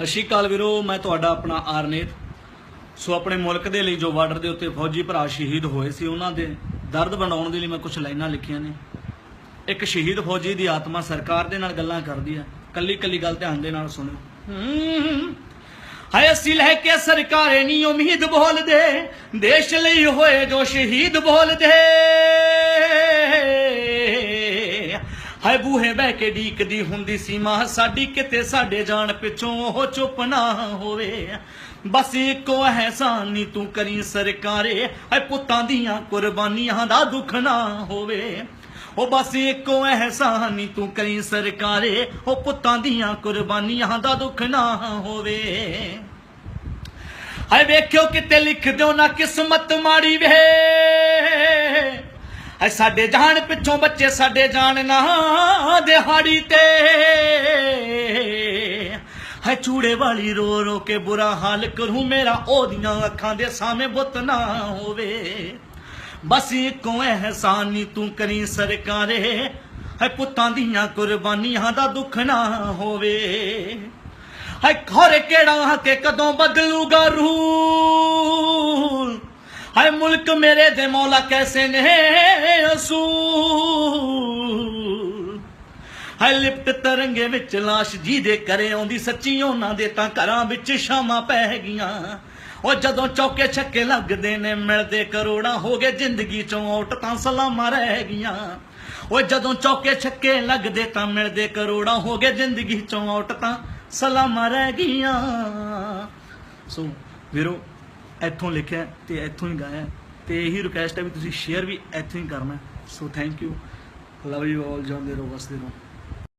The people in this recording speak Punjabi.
ਸਤਿ ਸ਼੍ਰੀ ਅਕਾਲ ਵੀਰੋ ਮੈਂ ਤੁਹਾਡਾ ਆਪਣਾ ਆਰਨੇਤ। ਸੋ ਆਪਣੇ ਮੁਲਕ ਦੇ ਲਈ ਜੋ ਬਾਰਡਰ ਦੇ ਉੱਤੇ ਫੌਜੀ ਭਰਾ ਸ਼ਹੀਦ ਹੋਏ ਸੀ ਉਹਨਾਂ ਦੇ ਦਰਦ ਬਣਾਉਣ ਦੇ ਲਈ ਮੈਂ ਕੁਝ ਲਾਈਨਾਂ ਲਿਖੀਆਂ ਨੇ। ਇੱਕ ਸ਼ਹੀਦ ਫੌਜੀ ਦੀ ਆਤਮਾ ਸਰਕਾਰ ਦੇ ਨਾਲ ਗੱਲਾਂ ਕਰਦੀ ਹੈ। ਕੱਲੀ ਕੱਲੀ ਗੱਲ ਧਿਆਨ ਦੇ ਨਾਲ ਸੁਣੋ ਹਮ, ਹਾਏ ਅਸੀਂ ਲੈ ਕੇ ਸਰਕਾਰੇ ਨਹੀਂ ਉਮੀਦ ਬੋਲਦੇ। ਦੇਸ਼ ਲਈ ਹੋਏ ਜੋ ਸ਼ਹੀਦ ਬੋਲਦੇ। ਹਾਏ ਬੂਹੇ ਬਹਿ ਕੇ ਢੀਕਦੀ ਹੁੰਦੀ ਸੀ ਸਾਡੀ ਕਿਤੇ ਸਾਡੇ ਜਾਣ ਪਿੱਛੋਂ ਉਹ ਚੁੱਪ ਨਾ ਹੋਵੇ। ਬਸ ਇੱਕੋ ਅਹਿਸਾਨ ਨੀ ਤੂੰ ਕਰੀ ਸਰਕਾਰੇ, ਹਾਏ ਪੁੱਤਾਂ ਦੀਆਂ ਕੁਰਬਾਨੀਆਂ ਦਾ ਦੁੱਖ ਨਾ ਹੋਵੇ। ਉਹ ਬਸ ਇੱਕੋ ਅਹਿਸਾਨ ਨੀ ਤੂੰ ਕਰੀ ਸਰਕਾਰੇ, ਉਹ ਪੁੱਤਾਂ ਦੀਆਂ ਕੁਰਬਾਨੀਆਂ ਦਾ ਦੁੱਖ ਨਾ ਹੋਵੇ। ਹਾਏ ਵੇਖਿਓ ਕਿਤੇ ਲਿਖ ਦਿਓ ਨਾ ਕਿਸਮਤ ਮਾੜੀ ਵੇ। ਹਾਏ ਸਾਡੇ ਜਾਣ ਪਿੱਛੋਂ ਬੱਚੇ ਸਾਡੇ ਜਾਣ ਨਾ ਦਿਹਾੜੀ ਤੇ। ਹਾਏ ਚੂੜੇ ਵਾਲੀ ਰੋ ਰੋ ਕੇ ਬੁਰਾ ਹਾਲ ਕਰੂੰ ਮੇਰਾ, ਉਹਦੀਆਂ ਅੱਖਾਂ ਦੇ ਸਾਹਮਣੇ ਬੁੱਤ ਨਾ ਹੋਵੇ। ਬਸ ਇੱਕੋ ਅਹਿਸਾਨ ਨੀ ਤੂੰ ਕਰੀ ਸਰਕਾਰੇ। ਹਾਏ ਪੁੱਤਾਂ ਦੀਆਂ ਕੁਰਬਾਨੀਆਂ ਦਾ ਦੁੱਖ ਨਾ ਹੋਵੇ। ਹਾਏ ਖੋਰੇ ਕਿਹੜਾ ਕੇ ਕਦੋਂ ਬਦਲੂਗਾ ਰੂਲ ਹਾਏ ਮੁਲਕ ਮੇਰੇ ਦੇ ਮੌਲਾ ਕੈਸੇ ਨੇ ਅਸੂਲ? ਹਾਏ ਲਿਪਟ ਤਰੰਗੇ ਵਿੱਚ ਲਾਸ਼ ਜੀ ਦੇ ਕਰੇ ਆਉਂਦੀ ਸੱਚੀ ਉਹਨਾਂ ਦੇ ਤਾਂ ਘਰਾਂ ਵਿੱਚ ਸ਼ਾਮਾਂ ਪੈ ਗਈਆਂ। ਉਹ ਜਦੋਂ ਚੌਕੇ ਛੱਕੇ ਲੱਗਦੇ ਨੇ, ਮਿਲਦੇ ਕਰੋੜਾਂ ਹੋ ਗਏ ਜ਼ਿੰਦਗੀ ਚੋਂ ਔਟ ਤਾਂ ਸਲਾਮਾਂ ਰਹਿ ਗਈਆਂ। ਉਹ ਜਦੋਂ ਚੌਕੇ ਛੱਕੇ ਲੱਗਦੇ ਤਾਂ ਮਿਲਦੇ ਕਰੋੜਾਂ ਹੋ ਗਏ ਜ਼ਿੰਦਗੀ ਚੋਂ ਆਉਟ ਤਾਂ ਸਲਾਮਾਂ ਰਹਿ ਗਈਆਂ। ਸੋ ਵੀਰੋ ਇੱਥੋਂ ਲਿਖਿਆ ਤੇ ਇੱਥੋਂ ਹੀ ਗਾਇਆ ਤੇ ਇਹੀ ਰਿਕੁਐਸਟ ਹੈ ਵੀ ਤੁਸੀਂ ਸ਼ੇਅਰ ਵੀ ਇੱਥੋਂ ਹੀ ਕਰਨਾ so thank you love you all ਜਾਂਦੇ ਰਹੋ, ਵਸਦੇ ਰਹੋ।